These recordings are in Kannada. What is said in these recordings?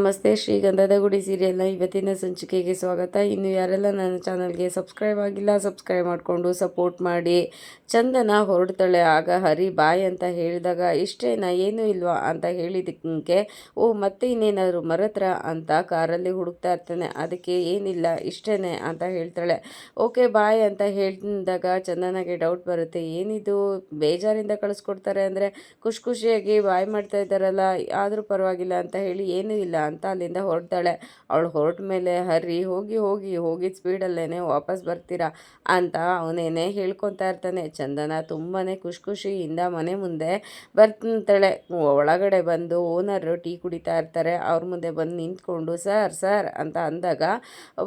ನಮಸ್ತೆ ಶ್ರೀಗಂಧದ ಗುಡಿ ಸೀರಿಯಲ್ನ ಇವತ್ತಿನ ಸಂಚಿಕೆಗೆ ಸ್ವಾಗತ. ಇನ್ನು ಯಾರೆಲ್ಲ ನನ್ನ ಚಾನಲ್ಗೆ ಸಬ್ಸ್ಕ್ರೈಬ್ ಆಗಿಲ್ಲ, ಸಬ್ಸ್ಕ್ರೈಬ್ ಮಾಡಿಕೊಂಡು ಸಪೋರ್ಟ್ ಮಾಡಿ. ಚಂದನ ಹೊರಡ್ತಾಳೆ, ಆಗ ಹರಿ ಬಾಯ್ ಅಂತ ಹೇಳಿದಾಗ ಇಷ್ಟೇನ ಏನೂ ಇಲ್ವಾ ಅಂತ ಹೇಳಿದಕ್ಕೆ ಓ, ಮತ್ತೆ ಇನ್ನೇನಾದರೂ ಮರತ್ರ ಅಂತ ಕಾರಲ್ಲಿ ಹುಡುಕ್ತಾ ಇರ್ತಾನೆ. ಅದಕ್ಕೆ ಏನಿಲ್ಲ, ಇಷ್ಟೇನೆ ಅಂತ ಹೇಳ್ತಾಳೆ. ಓಕೆ, ಬಾಯ್ ಅಂತ ಹೇಳಿದಾಗ ಚಂದನಗೆ ಡೌಟ್ ಬರುತ್ತೆ. ಏನಿದು? ಬೇಜಾರಿಂದ ಕಳಿಸ್ಕೊಡ್ತಾರೆ ಅಂದರೆ ಖುಷಿ ಖುಷಿಯಾಗಿ ಬಾಯ್ ಮಾಡ್ತಾ ಇದ್ದಾರಲ್ಲ, ಆದರೂ ಪರವಾಗಿಲ್ಲ ಅಂತ ಹೇಳಿ ಏನೂ ಇಲ್ಲ. ಅಂತ ಅಲ್ಲಿಂದ ಹೊರಡ್ತಾಳೆ. ಅವಳು ಹೊರಟ ಮೇಲೆ ಹರಿ ಹೋಗಿ ಹೋಗಿ ಹೋಗಿದ್ದ ಸ್ಪೀಡಲ್ಲೇ ವಾಪಸ್ ಬರ್ತೀರಾ? ಅಂತ ಅವನೇನೆ ಹೇಳ್ಕೊತಾ ಇರ್ತಾನೆ. ಚಂದನ ತುಂಬಾ ಖುಷಿ ಖುಷಿಯಿಂದ ಮನೆ ಮುಂದೆ ಬರ್ತಾಳೆ. ಒಳಗಡೆ ಬಂದು ಓನರು ಟೀ ಕುಡಿತಾ ಇರ್ತಾರೆ. ಅವ್ರ ಮುಂದೆ ಬಂದು ನಿಂತ್ಕೊಂಡು, ಸರ್ ಸರ್, ಅಂತ ಅಂದಾಗ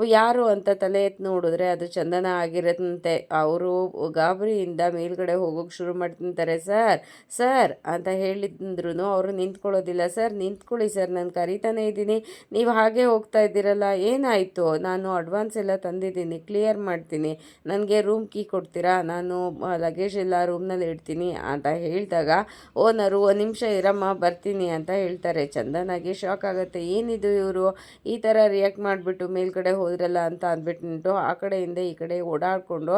ಯಾರು? ಅಂತ ತಲೆ ಎತ್ತಿ ನೋಡಿದ್ರೆ ಅದು ಚಂದನ ಆಗಿರತ್ತಂತೆ. ಅವರು ಗಾಬರಿಯಿಂದ ಮೇಲ್ಗಡೆ ಹೋಗೋಕೆ ಶುರು ಮಾಡ್ತಿರ್ತಾರೆ. ಸರ್ ಸರ್, ಅಂತ ಹೇಳಿದ್ರು ಅವರು ನಿಂತ್ಕೊಳ್ಳೋದಿಲ್ಲ. ಸರ್, ನಿಂತ್ಕೊಳ್ಳಿ, ಸರ್, ನಾನು ಕರಿತಾನೆ ಇದ್ದೀನಿ. ನೀವು ಹಾಗೆ ಹೋಗ್ತಾ ಇದ್ದೀರಲ್ಲ, ಏನಾಯಿತು? ನಾನು ಅಡ್ವಾನ್ಸ್ ಎಲ್ಲ ತಂದಿದ್ದೀನಿ ಕ್ಲಿಯರ್ ಮಾಡ್ತೀನಿ. ನನಗೆ ರೂಮ್ ಕೀ ಕೊಡ್ತೀರಾ? ನಾನು ಲಗೇಜ್ ಎಲ್ಲ ರೂಮ್ನಲ್ಲಿ ಇಡ್ತೀನಿ ಅಂತ ಹೇಳಿದಾಗ ಓನರು ಒಂದು ನಿಮಿಷ ಇರಮ್ಮ, ಬರ್ತೀನಿ ಅಂತ ಹೇಳ್ತಾರೆ. ಚಂದನಾಗಿ ಶಾಕ್ ಆಗುತ್ತೆ. ಏನಿದು ಇವರು? ಈ ಥರ ರಿಯಾಕ್ಟ್ ಮಾಡಿಬಿಟ್ಟು ಮೇಲ್ಗಡೆ ಹೋದ್ರಲ್ಲ ಅಂತ ಅಂದ್ಬಿಟ್ಟು ಆ ಕಡೆಯಿಂದ ಈ ಕಡೆ ಓಡಾಡಿಕೊಂಡು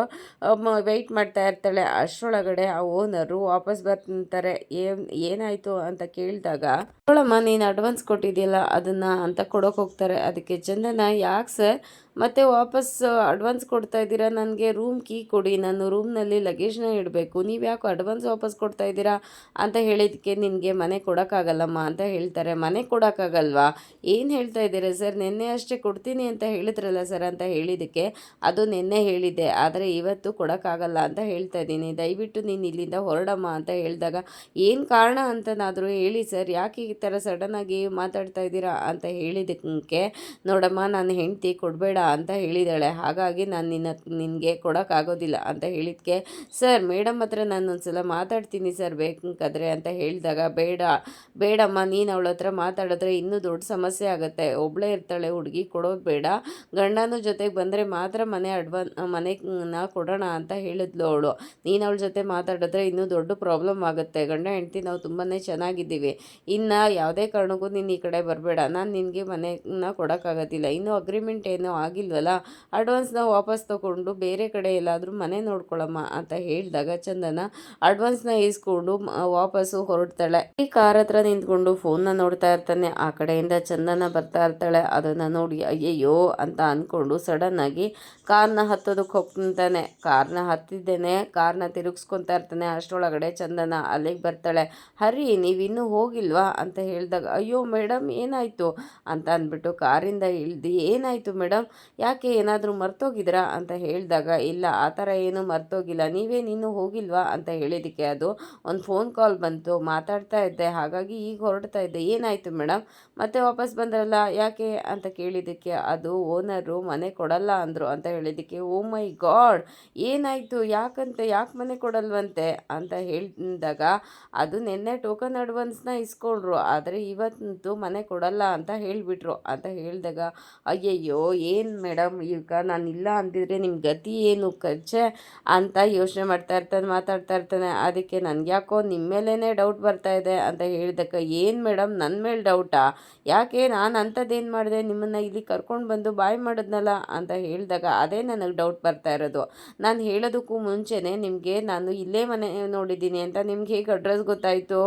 ವೆಯ್ಟ್ ಮಾಡ್ತಾ ಇರ್ತಾಳೆ. ಅಷ್ಟರೊಳಗಡೆ ಆ ಓನರು ವಾಪಸ್ ಬರ್ತಾರೆ ಏನು, ಏನಾಯಿತು ಅಂತ ಕೇಳಿದಾಗ ಅವಳಮ್ಮ ನೀನು ಅಡ್ವಾನ್ಸ್ ಕೊಟ್ಟಿದ್ದೀಯಲ್ಲ ಅದನ್ನು ಅಂತ ಕೊಡೋಕೆ ಹೋಗ್ತಾರೆ. ಅದಕ್ಕೆ ಚಂದನ ಯಾಕೆ ಸರ್ ಮತ್ತೆ ವಾಪಸ್ ಅಡ್ವಾನ್ಸ್ ಕೊಡ್ತಾ ಇದ್ದೀರಾ? ನನಗೆ ರೂಮ್ ಕೀ ಕೊಡಿ. ನಾನು ರೂಮ್ನಲ್ಲಿ ಲಗೇಜ್ನ ಇಡಬೇಕು. ನೀವು ಯಾಕೆ ಅಡ್ವಾನ್ಸ್ ವಾಪಸ್ ಕೊಡ್ತಾ ಇದ್ದೀರಾ? ಅಂತ ಹೇಳಿದ್ದಕ್ಕೆ ನಿನಗೆ ಮನೆ ಕೊಡೋಕ್ಕಾಗಲ್ಲಮ್ಮ ಅಂತ ಹೇಳ್ತಾರೆ. ಮನೆ ಕೊಡೋಕ್ಕಾಗಲ್ವಾ? ಏನು ಹೇಳ್ತಾ ಇದ್ದೀರಾ ಸರ್? ನಿನ್ನೆ ಅಷ್ಟೇ ಕೊಡ್ತೀನಿ ಅಂತ ಹೇಳಿದ್ರಲ್ಲ ಸರ್ ಅಂತ ಹೇಳಿದ್ದಕ್ಕೆ ಅದು ನಿನ್ನೆ ಹೇಳಿದ್ದೆ. ಆದರೆ ಇವತ್ತು ಕೊಡೋಕ್ಕಾಗಲ್ಲ ಅಂತ ಹೇಳ್ತಾ ಇದ್ದೀನಿ. ದಯವಿಟ್ಟು ನೀನು ಇಲ್ಲಿಂದ ಹೊರಡಮ್ಮ ಅಂತ ಹೇಳಿದಾಗ ಏನು ಕಾರಣ ಅಂತನಾದರೂ ಹೇಳಿ ಸರ್. ಯಾಕೆ ಈ ಥರ ಸಡನ್ನಾಗಿ ಮಾತಾಡ್ತಾ ಇದ್ದೀರಾ ಅಂತ ಹೇಳಿದ್ದಕ್ಕೆ ನೋಡಮ್ಮ, ನಾನು ಹೆಂಡ್ತಿ ಕೊಡಬೇಡ. ಅಂತ ಹೇಳಿದಾಳೆ ಹಾಗಾಗಿ ನಾನು ನಿನ್ನ, ನಿನಗೆ ಕೊಡೋಕ್ಕಾಗೋದಿಲ್ಲ ಅಂತ ಹೇಳಿದ್ಕೆ, ಸರ್, ಮೇಡಮ್ ಹತ್ರ ನಾನು ಒಂದ್ಸಲ ಮಾತಾಡ್ತೀನಿ ಸರ್, ಬೇಕಾದ್ರೆ ಅಂತ ಹೇಳಿದಾಗ, ಬೇಡ, ಬೇಡಮ್ಮ, ನೀನು ಅವಳ ಹತ್ರ ಮಾತಾಡಿದ್ರೆ ಇನ್ನೂ ದೊಡ್ಡ ಸಮಸ್ಯೆ ಆಗುತ್ತೆ. ಒಬ್ಬಳೇ ಇರ್ತಾಳೆ, ಹುಡುಗಿ ಕೊಡೋದು ಬೇಡ. ಗಂಡನ ಜೊತೆಗೆ ಬಂದರೆ ಮಾತ್ರ ಮನೆ ಅಡ್ವಾನ್, ಮನೆನ ಕೊಡೋಣ ಅಂತ ಹೇಳಿದ್ಲು ಅವಳು. ನೀನು ಅವಳ ಜೊತೆ ಮಾತಾಡಿದ್ರೆ ಇನ್ನೂ ದೊಡ್ಡ ಪ್ರಾಬ್ಲಮ್ ಆಗುತ್ತೆ. ಗಂಡ, ಹೆಂಡ್ತಿ ನಾವು ತುಂಬಾ ಚೆನ್ನಾಗಿದ್ದೀವಿ. ಇನ್ನು ಯಾವುದೇ ಕಾರಣಕ್ಕೂ ನೀನು ಈ ಕಡೆ ಬರಬೇಡ. ನಾನು ನಿನಗೆ ಮನೆನ ಕೊಡೋಕ್ಕಾಗೋದಿಲ್ಲ. ಇನ್ನೂ ಅಗ್ರಿಮೆಂಟ್ ಏನೂ ಆಗಿ ಆಗಿಲ್ವಲ್ಲ? ಅಡ್ವಾನ್ಸ್ನ ವಾಪಸ್ ತೊಗೊಂಡು ಬೇರೆ ಕಡೆ ಎಲ್ಲಾದರೂ ಮನೆ ನೋಡ್ಕೊಳ್ಳಮ್ಮ ಅಂತ ಹೇಳಿದಾಗ ಚಂದನ ಅಡ್ವಾನ್ಸ್ನ ಈಸ್ಕೊಂಡು ವಾಪಸ್ಸು ಹೊರಡ್ತಾಳೆ. ಈ ಕಾರ್ ಹತ್ರ ನಿಂತ್ಕೊಂಡು ಫೋನ್ನ ನೋಡ್ತಾ ಇರ್ತಾನೆ. ಆ ಕಡೆಯಿಂದ ಚಂದನ ಬರ್ತಾ ಇರ್ತಾಳೆ. ಅದನ್ನು ನೋಡಿ ಅಯ್ಯಯ್ಯೋ ಅಂತ ಅಂದ್ಕೊಂಡು ಸಡನ್ನಾಗಿ ಕಾರ್ನ ಹತ್ತೋದಕ್ಕೆ ಹೋಗ್ತಾನೆ ಕಾರ್ನ ಹತ್ತಿದ್ದೇನೆ. ಕಾರ್ನ ತಿರುಗಿಸ್ಕೊತಾ ಇರ್ತಾನೆ. ಅಷ್ಟರೊಳಗಡೆ ಚಂದನ ಅಲ್ಲಿಗೆ ಬರ್ತಾಳೆ. ಹರಿ ನೀವಿನ್ನೂ ಹೋಗಿಲ್ವಾ? ಅಂತ ಹೇಳಿದಾಗ, ಅಯ್ಯೋ ಮೇಡಮ್ ಏನಾಯಿತು? ಅಂತ ಅಂದ್ಬಿಟ್ಟು ಕಾರಿಂದ ಇಳ್ದು, ಏನಾಯಿತು ಮೇಡಮ್ ಯಾಕೆ ಏನಾದರೂ ಮರ್ತೋಗಿದ್ರಾ ಅಂತ ಹೇಳಿದಾಗ, ಇಲ್ಲ, ಆ ಥರ ಏನೂ ಮರ್ತೋಗಿಲ್ಲ, ನೀವೇ ನೀನು ಹೋಗಿಲ್ವಾ ಅಂತ ಹೇಳಿದ್ದಕ್ಕೆ ಅದು ಒಂದು ಫೋನ್ ಕಾಲ್ ಬಂತು, ಮಾತಾಡ್ತಾ ಇದ್ದೆ, ಹಾಗಾಗಿ ಈಗ ಹೊರಡ್ತಾ ಇದ್ದೆ, ಏನಾಯಿತು ಮೇಡಮ್? ಮತ್ತೆ ವಾಪಸ್ ಬಂದ್ರಲ್ಲ, ಯಾಕೆ ಅಂತ ಕೇಳಿದ್ದಕ್ಕೆ ಅದು ಓನರು ಮನೆ ಕೊಡಲ್ಲ ಅಂದರು ಅಂತ ಹೇಳಿದ್ದಕ್ಕೆ, ಓ ಮೈ ಗಾಡ್, ಏನಾಯಿತು, ಯಾಕಂತೆ, ಯಾಕೆ ಮನೆ ಕೊಡಲ್ವಂತೆ? ಅಂತ ಹೇಳಿದಾಗ, ಅದು ನಿನ್ನೆ ಟೋಕನ್ ಅಡ್ವಾನ್ಸ್ನ ಇಸ್ಕೊಂಡ್ರು, ಆದರೆ ಇವತ್ತಂತೂ ಮನೆ ಕೊಡಲ್ಲ ಅಂತ ಹೇಳಿಬಿಟ್ರು. ಅಂತ ಹೇಳಿದಾಗ, ಅಯ್ಯಯ್ಯೋ, ಏನು ಮೇಡಮ್, ಈಗ ನಾನು ಇಲ್ಲ ಅಂದಿದ್ರೆ ನಿಮ್ಮ ಗತಿ ಏನು ಖರ್ಚೆ ಅಂತ ಯೋಚನೆ ಮಾಡ್ತಾ ಇರ್ತಾನೆ, ಮಾತಾಡ್ತಾ ಇರ್ತಾನೆ. ಅದಕ್ಕೆ ನನಗೆ ಯಾಕೋ ನಿಮ್ಮ ಮೇಲೇ ಡೌಟ್ ಬರ್ತಾ ಇದೆ ಅಂತ ಹೇಳಿದಕ್ಕೆ, ಏನು ಮೇಡಮ್ ನನ್ನ ಮೇಲೆ ಡೌಟಾ ಯಾಕೆ ನಾನು ಅಂಥದ್ದೇನು ಮಾಡಿದೆ? ನಿಮ್ಮನ್ನು ಇಲ್ಲಿ ಕರ್ಕೊಂಡು ಬಂದು ಬಾಯ್ ಮಾಡಿದ್ನಲ್ಲ ಅಂತ ಹೇಳಿದಾಗ ಅದೇ ನನಗೆ ಡೌಟ್ ಬರ್ತಾ ಇರೋದು. ನಾನು ಹೇಳೋದಕ್ಕೂ ಮುಂಚೆನೇ ನಿಮಗೆ ನಾನು ಇಲ್ಲೇ ಮನೆ ನೋಡಿದ್ದೀನಿ ಅಂತ ನಿಮ್ಗೆ ಹೇಗೆ ಅಡ್ರೆಸ್ ಗೊತ್ತಾಯಿತು?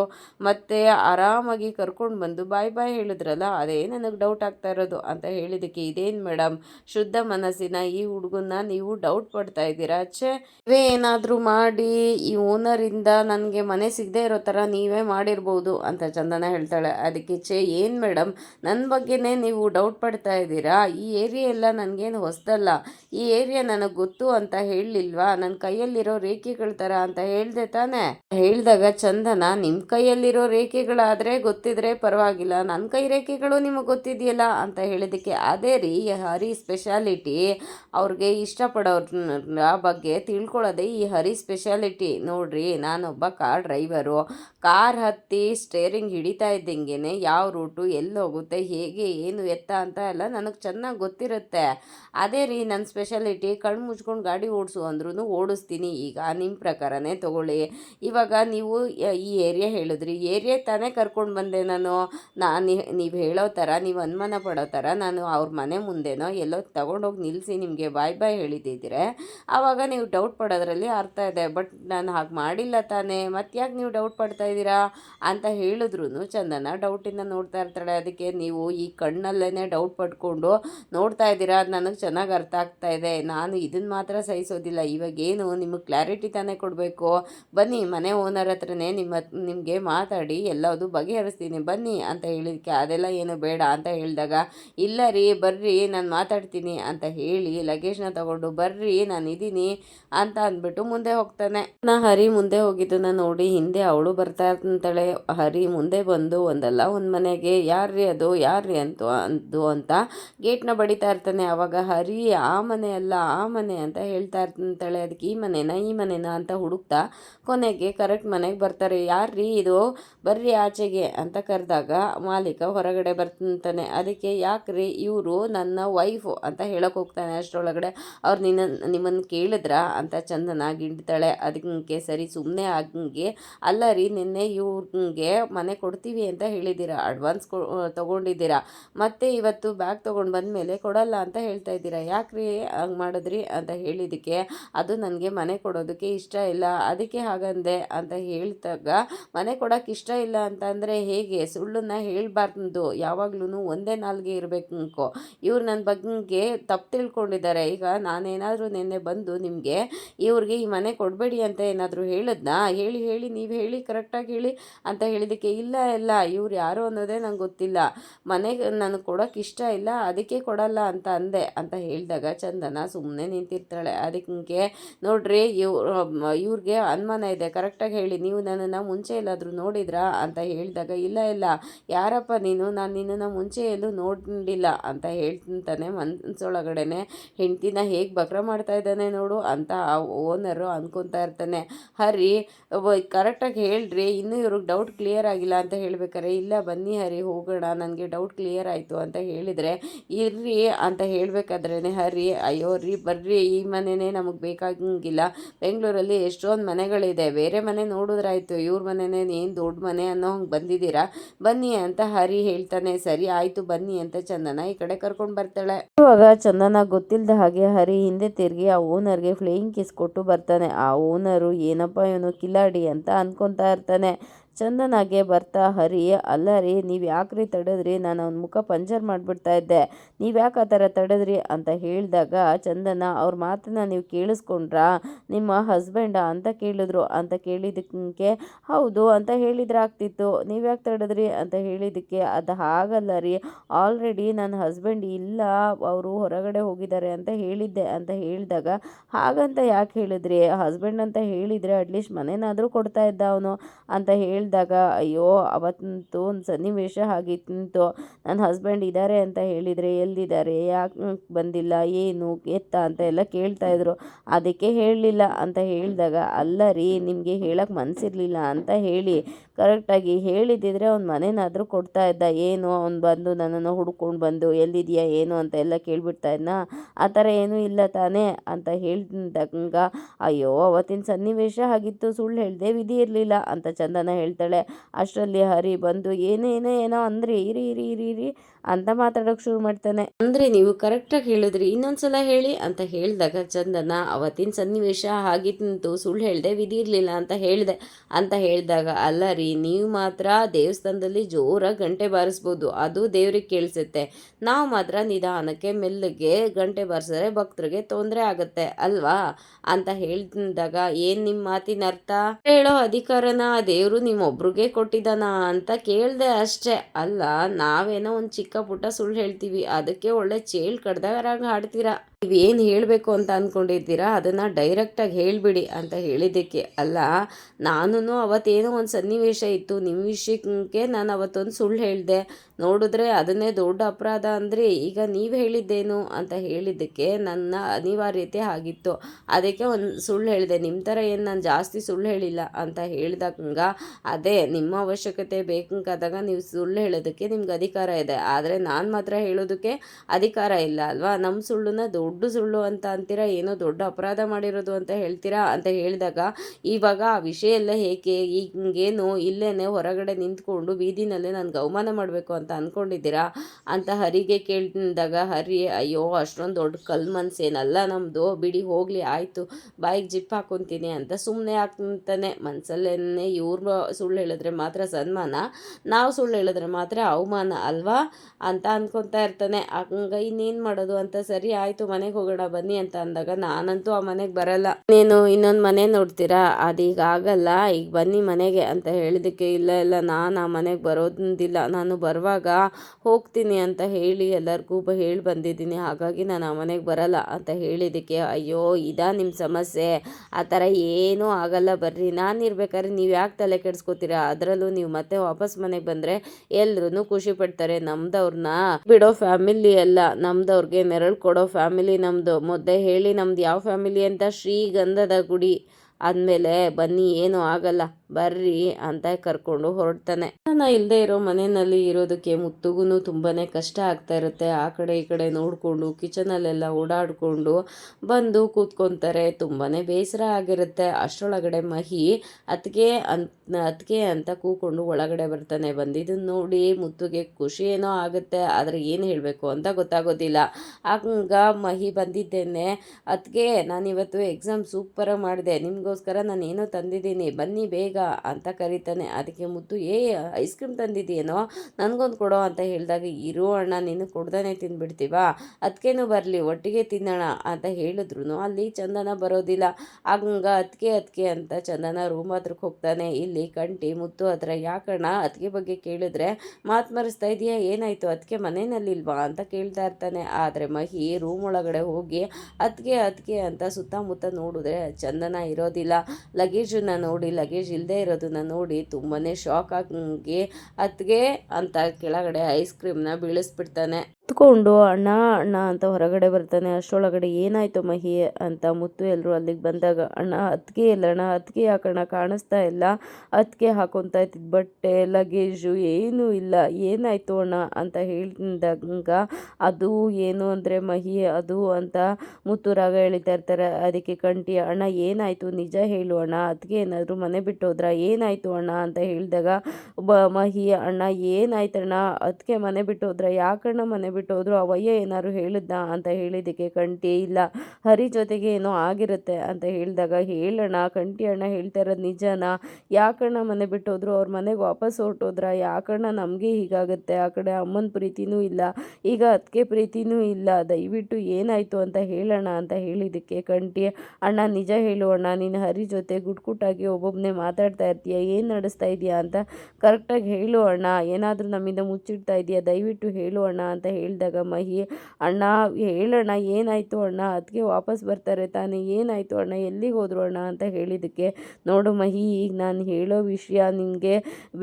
ಮತ್ತು ಆರಾಮಾಗಿ ಕರ್ಕೊಂಡು ಬಂದು ಬಾಯ್ ಬಾಯ್ ಹೇಳಿದ್ರಲ್ಲ, ಅದೇ ನನಗೆ ಡೌಟ್ ಆಗ್ತಾ ಇರೋದು ಅಂತ ಹೇಳಿದ್ದಕ್ಕೆ ಇದೇನು ಮೇಡಮ್? ಶುದ್ಧ ಮನಸ್ಸಿನ ಈ ಹುಡುಗನ್ನ ನೀವು ಡೌಟ್ ಪಡ್ತಾ ಇದ್ದೀರಾ? ಛೇ ನೀವೇ ಏನಾದರೂ ಮಾಡಿ ಈ ಓನರಿಂದ ನನಗೆ ಮನೆ ಸಿಗದೆ ಇರೋ ಥರ ನೀವೇ ಮಾಡಿರ್ಬೋದು ಅಂತ ಚಂದನ ಹೇಳ್ತಾಳೆ. ಅದಕ್ಕೆ ಛೇ, ಏನು ಮೇಡಮ್ ನನ್ನ ಬಗ್ಗೆನೇ ನೀವು ಡೌಟ್ ಪಡ್ತಾ ಇದ್ದೀರಾ? ಈ ಏರಿಯಾ ಎಲ್ಲ ನನಗೇನು ಹೊಸದಲ್ಲ. ಈ ಏರಿಯಾ ನನಗೆ ಗೊತ್ತು ಅಂತ ಹೇಳಲಿಲ್ವಾ? ನನ್ನ ಕೈಯಲ್ಲಿರೋ ರೇಖೆಗಳ ಥರ ಅಂತ ಹೇಳ್ದೆ ತಾನೇ. ಹೇಳಿದಾಗ ಚಂದನ ನಿಮ್ಮ ಕೈಯಲ್ಲಿರೋ ರೇಖೆಗಳಾದರೆ ಗೊತ್ತಿದ್ರೆ ಪರವಾಗಿಲ್ಲ. ನನ್ನ ಕೈ ರೇಖೆಗಳು ನಿಮಗೆ ಗೊತ್ತಿದೆಯಲ್ಲ ಅಂತ ಹೇಳಿದಕ್ಕೆ ಅದೇ ರೀ ಹರಿ ಸ್ಪೆಷಾಲಿಟಿ ಅವ್ರಿಗೆ ಇಷ್ಟಪಡೋರ ಬಗ್ಗೆ ತಿಳ್ಕೊಳ್ಳೋದೆ ಈ ಹರಿ ಸ್ಪೆಷಾಲಿಟಿ. ನೋಡ್ರಿ, ನಾನೊಬ್ಬ ಕಾರ್ ಡ್ರೈವರು. ಕಾರ್ ಹತ್ತಿ ಸ್ಟೇರಿಂಗ್ ಹಿಡಿತಾ ಇದ್ದಂಗೆ ಯಾವ ರೂಟು, ಎಲ್ಲಿ ಹೋಗುತ್ತೆ, ಹೇಗೆ, ಏನು, ಎತ್ತ ಅಂತ ಎಲ್ಲ ನನಗೆ ಚೆನ್ನಾಗಿ ಗೊತ್ತಿರುತ್ತೆ. ಅದೇ ರೀ ನನ್ನ ಸ್ಪೆಷಾಲಿಟಿ ಕಣ್ಣು ಮುಚ್ಕೊಂಡು ಗಾಡಿ ಓಡಿಸು ಅಂದ್ರೂ ಓಡಿಸ್ತೀನಿ. ಈಗ ನಿಮ್ಮ ಪ್ರಕಾರನೇ ತೊಗೊಳ್ಳಿ. ಇವಾಗ ನೀವು ಈ ಏರಿಯಾ ಹೇಳಿದ್ರಿ. ಏರಿಯಾ ತಾನೇ ಕರ್ಕೊಂಡು ಬಂದೆ ನಾನು. ನಾನು ನೀವು ಹೇಳೋ ಥರ ನೀವು ಅನುಮಾನ ಪಡೋ ಥರ ನಾನು ಅವ್ರ ಮನೆ ಮುಂದೆನೋ ಎಲ್ಲೋ ತಗೊಂಡೋಗಿ ನಿಲ್ಲಿಸಿ ನಿಮಗೆ ಬಾಯ್ ಬಾಯ್ ಹೇಳಿದ್ದಿದ್ರೆ ಆವಾಗ ನೀವು ಡೌಟ್ ಪಡೋದ್ರಲ್ಲಿ ಅರ್ಥ ಇದೆ. ಬಟ್ ನಾನು ಹಾಗೆ ಮಾಡಿಲ್ಲ ತಾನೇ. ಮತ್ತೆ ಯಾಕೆ ನೀವು ಡೌಟ್ ಪಡ್ತಾ ಇದ್ದೀರಾ? ಅಂತ ಹೇಳಿದ್ರು ಚಂದನ ಡೌಟಿಂದ ನೋಡ್ತಾ ಇರ್ತಾಳೆ. ಅದಕ್ಕೆ ನೀವು ಈ ಕಣ್ಣಲ್ಲೇ ಡೌಟ್ ಪಡ್ಕೊಂಡು ನೋಡ್ತಾ ಇದ್ದೀರಾ? ಅದು ನನಗೆ ಚೆನ್ನಾಗಿ ಅರ್ಥ ಆಗ್ತಾ ಇದೆ. ನಾನು ಇದನ್ನು ಮಾತ್ರ ಸಹಿಸೋದಿಲ್ಲ. ಇವಾಗೇನು ನಿಮಗೆ ಕ್ಲಾರಿಟಿ ತಾನೇ ಕೊಡಬೇಕು? ಬನ್ನಿ ಮನೆ ಓನರ್ ಹತ್ರನೇ ನಿಮ್ಮ ನಿಮಗೆ ಮಾತಾಡಿ ಎಲ್ಲದು ಬಗೆಹರಿಸ್ತೀನಿ. ಬನ್ನಿ ಅಂತ ಹೇಳಿದಕ್ಕೆ ಅದೆಲ್ಲ ಏನು ಬೇಡ ಅಂತ ಹೇಳಿದಾಗ, ಇಲ್ಲ ರೀ, ಬರ್ರಿ, ನಾನು ಮಾತಾಡ್ತೀನಿ ಅಂತ ಹೇಳಿ ಲಗೇಜ್ನ ತಗೊಂಡು, ಬರ್ರಿ ನಾನು ಇದ್ದೀನಿ ಅಂತ ಅಂದ್ಬಿಟ್ಟು ಮುಂದೆ ಹೋಗ್ತಾನೆ. ನಾ ಹರಿ ಮುಂದೆ ಹೋಗಿದ್ದನ್ನ ನೋಡಿ ಹಿಂದೆ ಅವಳು ಬರ್ತಾ ಇರ್ತಂತಾಳೆ ಹರಿ ಮುಂದೆ ಬಂದು ಒಂದಲ್ಲ ಒಂದು ಮನೆಗೆ, ಯಾರ್ರಿ ಅದು? ಯಾರ್ರಿ ಅಂತ, ಅಂದು? ಅಂತ ಗೇಟ್ನ ಬಡಿತಾ ಇರ್ತಾನೆ. ಅವಾಗ ಹರಿ, ಆ ಮನೆ ಅಲ್ಲ, ಆ ಮನೆ ಅಂತ ಹೇಳ್ತಾ ಇರ್ತಾಳೆ. ಅದಕ್ಕೆ ಈ ಮನೆನಾ ಈ ಮನೆನಾ ಅಂತ ಹುಡುಕ್ತಾ ಕೊನೆಗೆ ಕರೆಕ್ಟ್ ಮನೆಗೆ ಬರ್ತಾರೆ. ಯಾರ್ರೀ ಇದು? ಬರ್ರಿ ಆಚೆಗೆ ಅಂತ ಕರೆದಾಗ ಮಾಲೀಕ ಹೊರಗಡೆ ಬರ್ತಾನೆ. ಅದಕ್ಕೆ, ಯಾಕ್ರಿ ಇವರು ನನ್ನ ವೈಫು ಅಂತ ಹೇಳೋಕೆ ಹೋಗ್ತಾನೆ ಅಷ್ಟರೊಳಗಡೆ. ಅವ್ರು ನಿನ್ನ, ನಿಮ್ಮನ್ನು ಕೇಳಿದ್ರ ಅಂತ ಚಂದನ ಗಿಂಡ್ತಾಳೆ. ಅದಕ್ಕೆ ಸರಿ ಸುಮ್ಮನೆ ಆಗಂಗೆ ಅಲ್ಲ ರೀ, ನಿನ್ನೆ ಇವ್ರಿಗೆ ಮನೆ ಕೊಡ್ತೀವಿ ಅಂತ ಹೇಳಿದ್ದೀರಾ? ಅಡ್ವಾನ್ಸ್ ಕೊ, ತೊಗೊಂಡಿದ್ದೀರಾ? ಮತ್ತೆ ಇವತ್ತು ಬ್ಯಾಗ್ ತೊಗೊಂಡು ಬಂದಮೇಲೆ ಕೊಡಲ್ಲ ಅಂತ ಹೇಳ್ತಾ ಇದ್ದೀರಾ? ಯಾಕ್ರಿ ಹಂಗೆ ಮಾಡಿದ್ರಿ? ಅಂತ ಹೇಳಿದ್ದಕ್ಕೆ, ಅದು ನನಗೆ ಮನೆ ಕೊಡೋದಕ್ಕೆ ಇಷ್ಟ ಇಲ್ಲ. ಅದಕ್ಕೆ ಹಾಗಂದೆ ಅಂತ ಹೇಳ್ತಾಗ, ಮನೆ ಕೊಡೋಕೆ ಇಷ್ಟ ಇಲ್ಲ ಅಂತಂದರೆ ಹೇಗೆ? ಸುಳ್ಳನ್ನ ಹೇಳಬಾರ್ದು. ಯಾವಾಗ್ಲೂ ಒಂದೇ ನಾಲ್ಗೆ ಇರಬೇಕು ಇವ್ರು ನನ್ನ ಬಗ್ಗೆ ತಪ್ಪು ತಿಳ್ಕೊಂಡಿದ್ದಾರೆ. ಈಗ ನಾನೇನಾದರೂ ನಿನ್ನೆ ಬಂದು ನಿಮಗೆ ಇವ್ರಿಗೆ ಈ ಮನೆ ಕೊಡಬೇಡಿ ಅಂತ ಏನಾದರೂ ಹೇಳಿದ್ನಾ? ಹೇಳಿ ಹೇಳಿ, ನೀವು ಹೇಳಿ ಕರೆಕ್ಟಾಗಿ ಹೇಳಿ ಅಂತ ಹೇಳಿದ್ದಕ್ಕೆ ಇಲ್ಲ ಇಲ್ಲ. ಇವ್ರು ಯಾರು ಅನ್ನೋದೇ ನಂಗೆ ಗೊತ್ತಿಲ್ಲ. ಮನೆಗೆ ನನಗೆ ಕೊಡೋಕೆ ಇಷ್ಟ ಇಲ್ಲ, ಅದಕ್ಕೆ ಕೊಡಲ್ಲ ಅಂತ ಅಂದೆ ಅಂತ ಹೇಳಿದಾಗ ಚಂದನ ಸುಮ್ಮನೆ ನಿಂತಿರ್ತಾಳೆ. ಅದಕ್ಕೆ ನೋಡ್ರಿ, ಇವ್ರು, ಇವ್ರಿಗೆ ಅನುಮಾನ ಇದೆ. ಕರೆಕ್ಟಾಗಿ ಹೇಳಿ, ನೀವು ನನ್ನನ್ನು ಮುಂಚೆ ಎಲ್ಲಾದರೂ ನೋಡಿದ್ರಾ ಅಂತ ಹೇಳಿದಾಗ ಇಲ್ಲ ಇಲ್ಲ. ಯಾರಪ್ಪ ನೀನು? ನಾನು ನಿನ್ನನ್ನು ಮುಂಚೆ ಎಲ್ಲೂ ನೋಡಿಲ್ಲ ಅಂತ ಹೇಳ್ತಾನೆ ಮನಸ್ಸೊಳಗಡೆನೆ ಹೆಂಡ್ತಿನ ಹೇಗೆ ಬಕ್ರ ಮಾಡ್ತಾ ಇದ್ದಾನೆ ನೋಡು ಅಂತ ಆ ಓನರು ಅನ್ಕೊತಾ ಇರ್ತಾನೆ. ಹರಿ ಕರೆಕ್ಟಾಗಿ ಹೇಳ್ರಿ, ಇನ್ನೂ ಇವ್ರಿಗೆ ಡೌಟ್ ಕ್ಲಿಯರ್ ಆಗಿಲ್ಲ ಅಂತ ಹೇಳ್ಬೇಕಾರೆ, ಇಲ್ಲ ಬನ್ನಿ ಹರಿ, ಹೋಗೋಣ, ನನಗೆ ಡೌಟ್ ಕ್ಲಿಯರ್ ಆಯಿತು ಅಂತ ಹೇಳಿದರೆ, ಇರ್ರಿ ಅಂತ ಹೇಳಬೇಕಾದ್ರೇ ಹರಿ, ಅಯ್ಯೋ ರೀ, ಬರ್ರಿ, ಈ ಮನೆನೇ ನಮಗೆ ಬೇಕಾಗಂಗಿಲ್ಲ. ಬೆಂಗಳೂರಲ್ಲಿ ಎಷ್ಟೊಂದು ಮನೆಗಳಿದೆ, ಬೇರೆ ಮನೆ ನೋಡಿದ್ರಾಯ್ತು, ಇವ್ರ ಮನೆನೇ ಏನು ದೊಡ್ಡ ಮನೆ ಅನ್ನೋ ಹಂಗೆ ಬಂದಿದ್ದೀರಾ? ಬನ್ನಿ ಅಂತ ಹರಿ ಹೇಳ್ತಾನೆ, ಸರಿ, ಆಯಿತು, ಬನ್ನಿ ಅಂತ ಚಂದನ ಈ ಕಡೆ ಕರ್ಕೊಂಡು ಬರ್ತಾಳೆ. ಇವಾಗ ಚಂದನ ಗೊತ್ತಿಲ್ಲದ ಹಾಗೆ ಹರಿ ಹಿಂದೆ ತಿರುಗಿ ಆ ಓನರ್ಗೆ ಫ್ಲೇಯಿಂಗ್ ಕಿಸ್ ಕೊಟ್ಟು ಬರ್ತಾನೆ. ಆ ಓನರು ಏನಪ್ಪ ಇವನು ಕಿಲಾಡಿ ಅಂತ ಅನ್ಕೊತಾ ಇರ್ತಾನೆ. ಚಂದನಾಗೆ ಬರ್ತಾ, ಹರಿ, ಅಲ್ಲ ರೀ, ನೀವು ಯಾಕ್ರಿ ತಡೆದ್ರಿ? ನಾನು ಅವ್ನ ಮುಖ ಪಂಚರ್ ಮಾಡಿಬಿಡ್ತಾ ಇದ್ದೆ. ನೀವು ಯಾಕೆ ಆ ಥರ ತಡೆದ್ರಿ? ಅಂತ ಹೇಳಿದಾಗ, ಚಂದನ, ಅವ್ರ ಮಾತನ್ನ ನೀವು ಕೇಳಿಸ್ಕೊಂಡ್ರಾ? ನಿಮ್ಮ ಹಸ್ಬೆಂಡ ಅಂತ ಕೇಳಿದ್ರು. ಅಂತ ಕೇಳಿದಕ್ಕೆ ಹೌದು, ಅಂತ ಹೇಳಿದ್ರೆ ಆಗ್ತಿತ್ತು. ನೀವು ಯಾಕೆ ತಡೆದ್ರಿ? ಅಂತ ಹೇಳಿದ್ದಕ್ಕೆ, ಅದು ಹಾಗಲ್ಲ ರೀ. ಆಲ್ರೆಡಿ ನನ್ನ ಹಸ್ಬೆಂಡ್ ಇಲ್ಲ, ಅವರು ಹೊರಗಡೆ ಹೋಗಿದ್ದಾರೆ ಅಂತ ಹೇಳಿದ್ದೆ. ಅಂತ ಹೇಳಿದಾಗ, ಹಾಗಂತ ಯಾಕೆ ಹೇಳಿದ್ರಿ? ಹಸ್ಬೆಂಡ್ ಅಂತ ಹೇಳಿದರೆ, ಅಟ್ಲೀಸ್ಟ್ ಮನೇನಾದರೂ ಕೊಡ್ತಾ ಇದ್ದ ಅವನು. ಅಂತ ಹೇಳಿದಾಗ ಅಯ್ಯೋ, ಅವತ್ತಂತೂ ಒಂದು ಸನ್ನಿವೇಶ ಆಗಿತ್ತು ನನ್ನ ಹಸ್ಬೆಂಡ್ ಇದ್ದಾರೆ ಅಂತ ಹೇಳಿದರೆ ಎಲ್ಲಿದ್ದಾರೆ? ಯಾಕೆ ಬಂದಿಲ್ಲ? ಏನು? ಎತ್ತ? ಅಂತ ಎಲ್ಲ ಕೇಳ್ತಾಯಿದ್ರು ಅದಕ್ಕೆ ಹೇಳಲಿಲ್ಲ ಅಂತ ಹೇಳಿದಾಗ, ಅಲ್ಲ ರೀ, ನಿಮಗೆ ಹೇಳಕ್ಕೆ ಮನಸ್ಸಿರಲಿಲ್ಲ ಅಂತ ಹೇಳಿ ಕರೆಕ್ಟಾಗಿ ಹೇಳಿದ್ದಿದ್ರೆ ಅವ್ನು ಮನೇನಾದರೂ ಕೊಡ್ತಾ ಇದ್ದ. ಏನು? ಅವ್ನು ಬಂದು ನನ್ನನ್ನು ಹುಡ್ಕೊಂಡು ಬಂದು ಎಲ್ಲಿದೆಯಾ? ಏನು? ಅಂತ ಎಲ್ಲ ಕೇಳಿಬಿಡ್ತಾ ಇದ್ನ. ಆ ಥರ ಏನೂ ಇಲ್ಲ ತಾನೇ ಅಂತ ಹೇಳಿದಾಗ, ಅಯ್ಯೋ, ಅವತ್ತಿನ ಸನ್ನಿವೇಶ ಆಗಿತ್ತು, ಸುಳ್ಳು ಹೇಳಿದೆ ವಿಧಿ ಇರಲಿಲ್ಲ ಅಂತ ಚಂದನ ಹೇಳ್ತಾಳೆ. ಅಷ್ಟರಲ್ಲಿ ಹರಿ ಬಂದು ಏನೇನೋ ಏನೋ ಅಂದ್ರಿ ಇರಿ ಇರಿ ಇರಿ ಇರಿ ಅಂತ ಮಾತಾಡೋಕೆ ಶುರು ಮಾಡ್ತಾನೆ. ಅಂದರೆ ನೀವು ಕರೆಕ್ಟಾಗಿ ಹೇಳಿದ್ರಿ. ಇನ್ನೊಂದ್ಸಲ ಹೇಳಿ ಅಂತ ಹೇಳಿದಾಗ ಚಂದನ ಅವತ್ತಿನ ಸನ್ನಿವೇಶ ಆಗಿತ್ತು ಸುಳ್ಳು ಹೇಳಿದೆ ವಿಧಿ ಇರಲಿಲ್ಲ ಅಂತ ಹೇಳಿದೆ. ಅಂತ ಹೇಳಿದಾಗ, ಅಲ್ಲ ರೀ, ನೀವು ಮಾತ್ರ ದೇವಸ್ಥಾನದಲ್ಲಿ ಜೋರಾಗಿ ಗಂಟೆ ಬಾರಿಸ್ಬೋದು. ಅದು ದೇವ್ರಿಗೆ ಕೇಳಿಸುತ್ತೆ. ನಾವು ಮಾತ್ರ ನಿಧಾನಕ್ಕೆ ಮೆಲ್ಲಗೆ ಗಂಟೆ ಬಾರಿಸಿದ್ರೆ ಭಕ್ತರಿಗೆ ತೊಂದರೆ ಆಗುತ್ತೆ, ಅಲ್ವಾ? ಅಂತ ಹೇಳಿದಾಗ, ಏನು ನಿಮ್ಮ ಮಾತಿನ ಅರ್ಥ? ಹೇಳೋ ಅಧಿಕಾರನ ದೇವರು ನಿಮ್ಮೊಬ್ರಿಗೆ ಕೊಟ್ಟಿದ್ದಾನ ಅಂತ ಕೇಳಿದೆ ಅಷ್ಟೇ. ಅಲ್ಲ, ನಾವೇನೋ ಒಂದು ಚಿಕ್ಕ ಪುಟ್ಟ ಸುಳ್ಳು ಹೇಳ್ತೀವಿ ಅದಕ್ಕೆ ಒಳ್ಳೆ ಚೇಳು ಕಡ್ದವರಾಗ ಹಾಡ್ತೀರಾ ನೀವು ಏನು ಹೇಳಬೇಕು ಅಂತ ಅಂದ್ಕೊಂಡಿದ್ದೀರಾ ಅದನ್ನು ಡೈರೆಕ್ಟಾಗಿ ಹೇಳಿಬಿಡಿ ಅಂತ ಹೇಳಿದ್ದಕ್ಕೆ ಅಲ್ಲ. ನಾನು ಅವತ್ತೇನೋ ಒಂದು ಸನ್ನಿವೇಶ ಇತ್ತು ನಿಮ್ಮ ವಿಷಯಕ್ಕೆ ನಾನು ಅವತ್ತೊಂದು ಸುಳ್ಳು ಹೇಳಿದೆ. ನೋಡಿದ್ರೆ ಅದನ್ನೇ ದೊಡ್ಡ ಅಪರಾಧ ಅಂದರೆ ಈಗ ನೀವು ಹೇಳಿದ್ದೇನು ಅಂತ ಹೇಳಿದ್ದಕ್ಕೆ ನನ್ನ ಅನಿವಾರ್ಯತೆ ಆಗಿತ್ತು. ಅದಕ್ಕೆ ಒಂದು ಸುಳ್ಳು ಹೇಳಿದೆ ನಿಮ್ಮ ಥರ ಏನು ನಾನು ಜಾಸ್ತಿ ಸುಳ್ಳು ಹೇಳಿಲ್ಲ ಅಂತ ಹೇಳಿದಾಗ ಅದೇ, ನಿಮ್ಮ ಅವಶ್ಯಕತೆ ಬೇಕಂಕಾದಾಗ ನೀವು ಸುಳ್ಳು ಹೇಳೋದಕ್ಕೆ ನಿಮ್ಗೆ ಅಧಿಕಾರ ಇದೆ. ಆದರೆ ನಾನು ಮಾತ್ರ ಹೇಳೋದಕ್ಕೆ ಅಧಿಕಾರ ಇಲ್ಲ ಅಲ್ವಾ? ನಮ್ಮ ಸುಳ್ಳನ್ನ ದೊಡ್ಡ ಸುಳ್ಳು ಅಂತ ಅಂತೀರಾ? ಏನೋ ದೊಡ್ಡ ಅಪರಾಧ ಮಾಡಿರೋದು ಅಂತ ಹೇಳ್ತೀರಾ? ಅಂತ ಹೇಳಿದಾಗ, ಇವಾಗ ಆ ವಿಷಯ ಎಲ್ಲ ಹೇಗೆ ಈಗೇನು ಇಲ್ಲೇನೆ ಹೊರಗಡೆ ನಿಂತ್ಕೊಂಡು ಬೀದಿನಲ್ಲೇ ನನಗೆ ಅವಮಾನ ಮಾಡಬೇಕು ಅಂತ ಅಂದ್ಕೊಂಡಿದ್ದೀರಾ ಅಂತ ಹರಿಗೆ ಕೇಳಿದಾಗ, ಹರಿ, ಅಯ್ಯೋ, ಅಷ್ಟೊಂದು ದೊಡ್ಡ ಕಲ್ ಮನ್ಸೇನಲ್ಲ ನಮ್ಮದು ಬಿಡಿ ಹೋಗಲಿ, ಆಯಿತು, ಬಾಯಿಗೆ ಜಿಪ್ ಹಾಕೊತೀನಿ ಅಂತ ಸುಮ್ಮನೆ ಹಾಕ್ತಾನೆ ಮನಸ್ಸಲ್ಲೇನೆ ಇವ್ರು ಸುಳ್ಳು ಹೇಳಿದ್ರೆ ಮಾತ್ರ ಸನ್ಮಾನ, ನಾವು ಸುಳ್ಳು ಹೇಳಿದ್ರೆ ಮಾತ್ರ ಅವಮಾನ ಅಲ್ವಾ? ಅಂತ ಅಂದ್ಕೊತಾ ಇರ್ತಾನೆ. ಹಂಗ ಇನ್ನೇನು ಮಾಡೋದು ಅಂತ ಸರಿ ಆಯಿತು ಮನೆಗೆ ಹೋಗೋಣ, ಬನ್ನಿ ಅಂತ ಅಂದಾಗ ನಾನಂತೂ ಆ ಮನೆಗೆ ಬರಲ್ಲ. ನೀನು ಇನ್ನೊಂದು ಮನೆ ನೋಡ್ತೀರಾ? ಅದೀಗ ಆಗಲ್ಲ, ಈಗ ಬನ್ನಿ ಮನೆಗೆ ಅಂತ ಹೇಳಿದಕ್ಕೆ ಇಲ್ಲ ಇಲ್ಲ, ನಾನು ಆ ಮನೆಗೆ ಬರೋದಿಲ್ಲ ನಾನು ಬರುವಾಗ ಹೋಗ್ತೀನಿ ಅಂತ ಹೇಳಿ ಎಲ್ಲರಿಗೂ ಹೇಳಿ ಬಂದಿದ್ದೀನಿ. ಹಾಗಾಗಿ ನಾನು ಆ ಮನೆಗೆ ಬರಲ್ಲ ಅಂತ ಹೇಳಿದ್ದಕ್ಕೆ ಅಯ್ಯೋ, ಇದಾ ನಿಮ್ಮ ಸಮಸ್ಯೆ. ಆ ಥರ ಏನೂ ಆಗಲ್ಲ ಬರ್ರಿ. ನಾನು ಇರ್ಬೇಕಾದ್ರೆ ನೀವು ಯಾಕೆ ತಲೆ ಕೆಡಿಸ್ಕೋತೀರಾ? ಅದರಲ್ಲೂ ನೀವು ಮತ್ತೆ ವಾಪಸ್ ಮನೆಗೆ ಬಂದರೆ ಎಲ್ಲರೂ ಖುಷಿ ಪಡ್ತಾರೆ. ನಮ್ದವ್ರನ್ನ ಬಿಡೋ ಫ್ಯಾಮಿಲಿ ಎಲ್ಲ ನಮ್ದವ್ರಿಗೆ ನೆರಳು ಕೊಡೋ ಫ್ಯಾಮಿಲಿ ನಮ್ಮದು ಮೊದಲೇ ಹೇಳಿ ನಮ್ದು ಯಾವ ಫ್ಯಾಮಿಲಿ ಅಂತ ಶ್ರೀಗಂಧದ ಗುಡಿ ಆದಮೇಲೆ ಬನ್ನಿ ಏನೂ ಆಗಲ್ಲ. ಬರ್ರಿ ಅಂತ ಕರ್ಕೊಂಡು ಹೊರಡ್ತಾನೆ. ನಾನು ಇಲ್ಲದೆ ಇರೋ ಮನೆಯಲ್ಲಿ ಇರೋದಕ್ಕೆ ಮುತ್ತುಗೂ ತುಂಬಾ ಕಷ್ಟ ಆಗ್ತಾ ಇರುತ್ತೆ. ಆ ಕಡೆ ಈ ಕಡೆ ನೋಡಿಕೊಂಡು ಕಿಚನಲ್ಲೆಲ್ಲ ಓಡಾಡಿಕೊಂಡು ಬಂದು ಕೂತ್ಕೊತಾರೆ. ತುಂಬಾ ಬೇಸರ ಆಗಿರುತ್ತೆ. ಅಷ್ಟರೊಳಗಡೆ ಮಹಿ ಅತ್ಗೆ ಅಂತ ಅತ್ಗೆ ಅಂತ ಕೂಕೊಂಡು ಒಳಗಡೆ ಬರ್ತಾನೆ. ಬಂದಿದ್ದನ್ನು ನೋಡಿ ಮುತ್ತುಗೆ ಖುಷಿ ಏನೋ ಆಗುತ್ತೆ. ಆದರೆ ಏನು ಹೇಳಬೇಕು ಅಂತ ಗೊತ್ತಾಗೋದಿಲ್ಲ. ಹಂಗ ಮಹಿ ಬಂದಿದ್ದೇನೆ. ಅದಕ್ಕೆ ನಾನಿವತ್ತು ಎಕ್ಸಾಮ್ ಸೂಪರಾಗಿ ಮಾಡಿದೆ. ನಿಮಗೋಸ್ಕರ ನಾನು ಏನೋ ತಂದಿದ್ದೀನಿ. ಬನ್ನಿ ಬೇಗ ಅಂತ ಕರೀತಾನೆ. ಅದಕ್ಕೆ ಮುದ್ದು, ಏ ಐಸ್ ಕ್ರೀಮ್ ತಂದಿದ್ದೀನೋ ನನಗೊಂದು ಕೊಡೋ ಅಂತ ಹೇಳಿದಾಗ, ಇರೋ ಅಣ್ಣ, ನೀನು ಕೊಡ್ದಾನೆ ತಿಂದ್ಬಿಡ್ತೀವಾ ಅದಕ್ಕೇನು ಬರಲಿ? ಒಟ್ಟಿಗೆ ತಿನ್ನೋಣ ಅಂತ ಹೇಳಿದ್ರು ಅಲ್ಲಿ ಚಂದನ ಬರೋದಿಲ್ಲ. ಹಂಗ ಅದಕ್ಕೆ ಅದಕ್ಕೆ ಅಂತ ಚಂದನ ರೂಮ್ ಹತ್ರಕ್ಕೆ ಹೋಗ್ತಾನೆ. ಇಲ್ಲಿ ಕಂಟಿ ಮುತ್ತು ಹತ್ರ, ಯಾಕಣ್ಣ ಅದಕ್ಕೆ ಬಗ್ಗೆ ಕೇಳಿದ್ರೆ ಮಾತು ಮರೆಸ್ತಾ ಇದೆಯಾ? ಏನಾಯಿತು? ಅದಕ್ಕೆ ಮನೆಯಲ್ಲಿಲ್ವಾ ಅಂತ ಕೇಳ್ತಾ ಇರ್ತಾನೆ. ಆದರೆ ಮಹಿ ರೂಮ್ ಒಳಗಡೆ ಹೋಗಿ ಅದಕ್ಕೆ ಅದಕ್ಕೆ ಅಂತ ಸುತ್ತಮುತ್ತ ನೋಡಿದ್ರೆ ಚಂದನ ಇರೋದಿಲ್ಲ. ಲಗೇಜನ್ನು ನೋಡಿ, ಲಗೇಜ್ ಇಲ್ಲದೆ ಇರೋದನ್ನ ನೋಡಿ ತುಂಬಾ ಶಾಕ್ ಆಗಿ ಅತ್ತಿಗೆ ಅಂತ ಕೆಳಗಡೆ ಐಸ್ ಕ್ರೀಮ್ನ ಬೀಳಿಸ್ಬಿಡ್ತಾನೆ. ಕುತ್ಕೊಂಡು, ಅಣ್ಣ ಅಣ್ಣ ಅಂತ ಹೊರಗಡೆ ಬರ್ತಾನೆ, ಅಷ್ಟರೊಳಗಡೆ ಏನಾಯ್ತು ಮಹಿ? ಅಂತ ಮುತ್ತು ಎಲ್ಲರೂ ಅಲ್ಲಿಗೆ ಬಂದಾಗ, ಅಣ್ಣ, ಅತ್ತಿಗೆ ಇಲ್ಲ, ಅಣ್ಣ, ಅತ್ತಿಗೆ ಯಾಕಣ್ಣ ಕಾಣಿಸ್ತಾ ಇಲ್ಲ? ಅತ್ತಿಗೆ ಹಾಕೊತಾ ಇದ್ದಿದ್ದು ಬಟ್ಟೆ ಲಗೇಜು ಏನೂ ಇಲ್ಲ, ಏನಾಯ್ತು ಅಣ್ಣ? ಅಂತ ಹೇಳಿದಾಗ, ಅದು ಏನು ಅಂದರೆ ಮಹಿ, ಅದು ಅಂತ ಮುತ್ತು ರಾಗ ಎಳಿತಾ ಇರ್ತಾರೆ. ಅದಕ್ಕೆ ಕಂಟಿ, ಅಣ್ಣ, ಏನಾಯಿತು? ನಿಜ ಹೇಳು ಅಣ್ಣ, ಅತ್ತಿಗೆ ಏನಾದರೂ ಮನೆ ಬಿಟ್ಟು ಹೋದ್ರ? ಏನಾಯಿತು ಅಣ್ಣ? ಅಂತ ಹೇಳಿದಾಗ, ಬ, ಮಹಿ, ಅಣ್ಣ, ಏನಾಯ್ತಣ್ಣ? ಅದಕ್ಕೆ ಮನೆ ಬಿಟ್ಟು ಹೋದ್ರ? ಯಾಕಣ್ಣ ಮನೆ ಬಿಟ್ಟು ಬಿಟ್ಟು ಅವಯ್ಯ, ಏನಾದ್ರು ಹೇಳಿದ್ದ ಅಂತ ಹೇಳಿದ್ದಕ್ಕೆ ಕಂಟಿ ಇಲ್ಲ. ಹರಿ ಜೊತೆಗೆ ಏನೋ ಆಗಿರುತ್ತೆ ಅಂತ ಹೇಳಿದಾಗ ಹೇಳೋಣ ಕಂಟಿ ಅಣ್ಣ ಹೇಳ್ತಾ ಇರೋದು ನಿಜನ? ಯಾಕಣ್ಣ ಮನೆ ಬಿಟ್ಟು ಹೋದ್ರು? ಅವ್ರ ಮನೆಗೆ ವಾಪಸ್ ಹೊರಟೋದ್ರ ಯಾಕಣ್ಣ ನಮಗೆ ಹೀಗಾಗುತ್ತೆ? ಆ ಕಡೆ ಅಮ್ಮನ ಪ್ರೀತಿನೂ ಇಲ್ಲ. ಈಗ ಅದಕ್ಕೆ ಪ್ರೀತಿನೂ ಇಲ್ಲ. ದಯವಿಟ್ಟು ಏನಾಯಿತು ಅಂತ ಹೇಳೋಣ ಅಂತ ಹೇಳಿದ್ದಕ್ಕೆ ಕಂಟಿ ಅಣ್ಣ, ನಿಜ ಹೇಳು ಅಣ್ಣ. ನೀನು ಹರಿ ಜೊತೆ ಗುಟ್ಕುಟ್ಟಾಗಿ ಒಬ್ಬೊಬ್ಬನೇ ಮಾತಾಡ್ತಾ ಇರ್ತೀಯ? ಏನು ನಡೆಸ್ತಾ ಇದೆಯಾ? ಅಂತ ಕರೆಕ್ಟಾಗಿ ಹೇಳು ಅಣ್ಣ. ಏನಾದರೂ ನಮ್ಮಿಂದ ಮುಚ್ಚಿಡ್ತಾ ಇದೆಯಾ? ದಯವಿಟ್ಟು ಹೇಳು ಅಣ್ಣ ಅಂತ ಹೇಳಿದಾಗ ಮಹಿ, ಅಣ್ಣ, ಹೇಳಣ್ಣ, ಏನಾಯಿತು ಅಣ್ಣ? ಅದಕ್ಕೆ ವಾಪಸ್ ಬರ್ತಾರೆ ತಾನೇ, ಏನಾಯಿತು ಅಣ್ಣ? ಎಲ್ಲಿಗೆ ಹೋದ್ರು ಅಣ್ಣ? ಅಂತ ಹೇಳಿದ್ದಕ್ಕೆ, ನೋಡು ಮಹಿ, ಈಗ ನಾನು ಹೇಳೋ ವಿಷಯ ನಿನಗೆ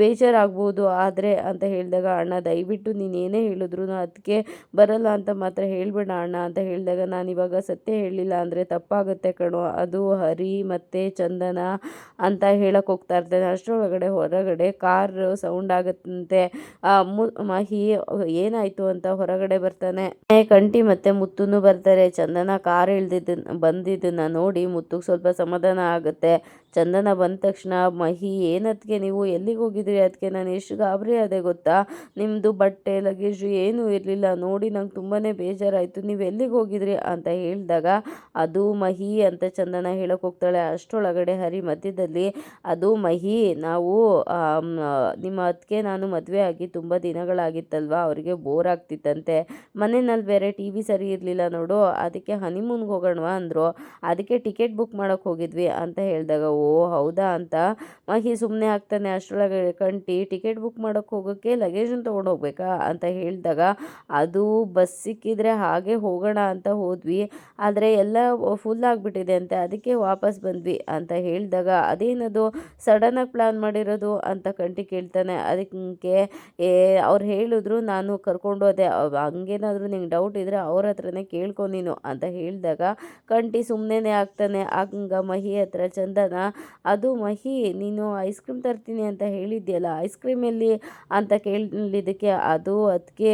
ಬೇಜಾರಾಗ್ಬೋದು, ಆದರೆ, ಅಂತ ಹೇಳಿದಾಗ, ಅಣ್ಣ, ದಯವಿಟ್ಟು ನೀನು ಏನೇ ಹೇಳಿದ್ರು ಅದಕ್ಕೆ ಬರಲ್ಲ ಅಂತ ಮಾತ್ರ ಹೇಳಬೇಡ ಅಣ್ಣ, ಅಂತ ಹೇಳಿದಾಗ, ನಾನು ಇವಾಗ ಸತ್ಯ ಹೇಳಿಲ್ಲ ಅಂದರೆ ತಪ್ಪಾಗುತ್ತೆ ಕಣೋ, ಅದು ಹರಿ ಮತ್ತು ಚಂದನ ಅಂತ ಹೇಳಕ್ಕೆ ಹೋಗ್ತಾ ಇರ್ತೇನೆ. ಅಷ್ಟರೊಳಗಡೆ ಹೊರಗಡೆ ಕಾರ್ ಸೌಂಡ್ ಆಗುತ್ತಂತೆ. ಮಹಿ, ಏನಾಯಿತು ಅಂತ ಹೊರಗಡೆ ಬರ್ತಾನೆ. ಕಂಟಿ ಮತ್ತೆ ಮುತ್ತುನು ಬರ್ತಾರೆ. ಚಂದನ ಕಾರ್ ಇಳ್ದಿದ್ದನ್ನ ಬಂದಿದ್ದನ್ನ ನೋಡಿ ಮುತ್ತುಗೆ ಸ್ವಲ್ಪ ಸಮಾಧಾನ ಆಗುತ್ತೆ. ಚಂದನ ಬಂದ ತಕ್ಷಣ, ಮಹಿ ಏನದಕ್ಕೆ ನೀವು ಎಲ್ಲಿಗೆ ಹೋಗಿದ್ರಿ ಅದಕ್ಕೆ ನಾನು ಎಷ್ಟು ಗಾಬರಿ ಆದೆ ಗೊತ್ತಾ? ನಿಮ್ಮದು ಬಟ್ಟೆ, ಲಗೇಜು ಏನೂ ಇರಲಿಲ್ಲ. ನೋಡಿ, ನಂಗೆ ತುಂಬಾ ಬೇಜಾರಾಯಿತು. ನೀವು ಎಲ್ಲಿಗೆ ಹೋಗಿದ್ರಿ? ಅಂತ ಹೇಳಿದಾಗ, ಅದು ಮಹಿ ಅಂತ ಚಂದನ ಹೇಳಕ್ಕೆ ಹೋಗ್ತಾಳೆ. ಅಷ್ಟರೊಳಗಡೆ ಹರಿ ಮಧ್ಯದಲ್ಲಿ, ಅದು ಮಹಿ, ನಾವು ನಿಮ್ಮ ಅದಕ್ಕೆ ನಾನು ಮದುವೆ ಆಗಿ ತುಂಬ ದಿನಗಳಾಗಿತ್ತಲ್ವ? ಅವರಿಗೆ ಬೋರ್ ಆಗ್ತಿತ್ತಂತೆ. ಮನೆಯಲ್ಲಿ ಬೇರೆ ಟಿ ವಿ ಸರಿ ಇರಲಿಲ್ಲ ನೋಡು. ಅದಕ್ಕೆ ಹನಿಮೂನ್ಗೆ ಹೋಗೋಣವಾ ಅಂದರು. ಅದಕ್ಕೆ ಟಿಕೆಟ್ ಬುಕ್ ಮಾಡೋಕ್ಕೆ ಹೋಗಿದ್ವಿ ಅಂತ ಹೇಳಿದಾಗ, ಓ ಓ ಹೌದಾ ಅಂತ. ಮಹಿ ಸುಮ್ಮನೆ ಆಗ್ತಾನೆ ಅಷ್ಟರೊಳಗೆ ಕಂಟಿ ಟಿಕೆಟ್ ಬುಕ್ ಮಾಡೋಕ್ಕೆ ಹೋಗೋಕ್ಕೆ ಲಗೇಜನ್ನು ತೊಗೊಂಡು ಹೋಗ್ಬೇಕಾ ಅಂತ ಹೇಳಿದಾಗ, ಅದು ಬಸ್ ಸಿಕ್ಕಿದ್ರೆ ಹಾಗೆ ಹೋಗೋಣ ಅಂತ ಹೋದ್ವಿ. ಆದರೆ ಎಲ್ಲ ಫುಲ್ ಆಗಿಬಿಟ್ಟಿದೆ ಅಂತೆ, ಅದಕ್ಕೆ ವಾಪಸ್ ಬಂದ್ವಿ ಅಂತ ಹೇಳಿದಾಗ, ಅದೇನದು? ಸಡನ್ನಾಗಿ ಪ್ಲ್ಯಾನ್ ಮಾಡಿರೋದು? ಅಂತ ಕಂಟಿ ಕೇಳ್ತಾನೆ. ಅದಕ್ಕೆ, ಏ, ಅವ್ರು ಹೇಳಿದ್ರು ನಾನು ಕರ್ಕೊಂಡು ಹೋದೆ. ಹಂಗೇನಾದರೂ ನಿಂಗೆ ಡೌಟ್ ಇದ್ದರೆ ಅವ್ರ ಹತ್ರನೇ ಕೇಳ್ಕೊ ನೀನು ಅಂತ ಹೇಳಿದಾಗ, ಕಂಟಿ ಸುಮ್ಮನೆ ಆಗ್ತಾನೆ. ಹಂಗ ಮಹಿ ಹತ್ರ ಚಂದನ ಅದು ಮಹಿ, ನೀನು ಐಸ್ ಕ್ರೀಮ್ ತರ್ತೀನಿ ಅಂತ ಹೇಳಿದ್ಯಲ್ಲ ಐಸ್ ಕ್ರೀಮ್ ಎಲ್ಲಿ ಅಂತ ಕೇಳಿದ್ದಕ್ಕೆ ಅದು ಅದಕ್ಕೆ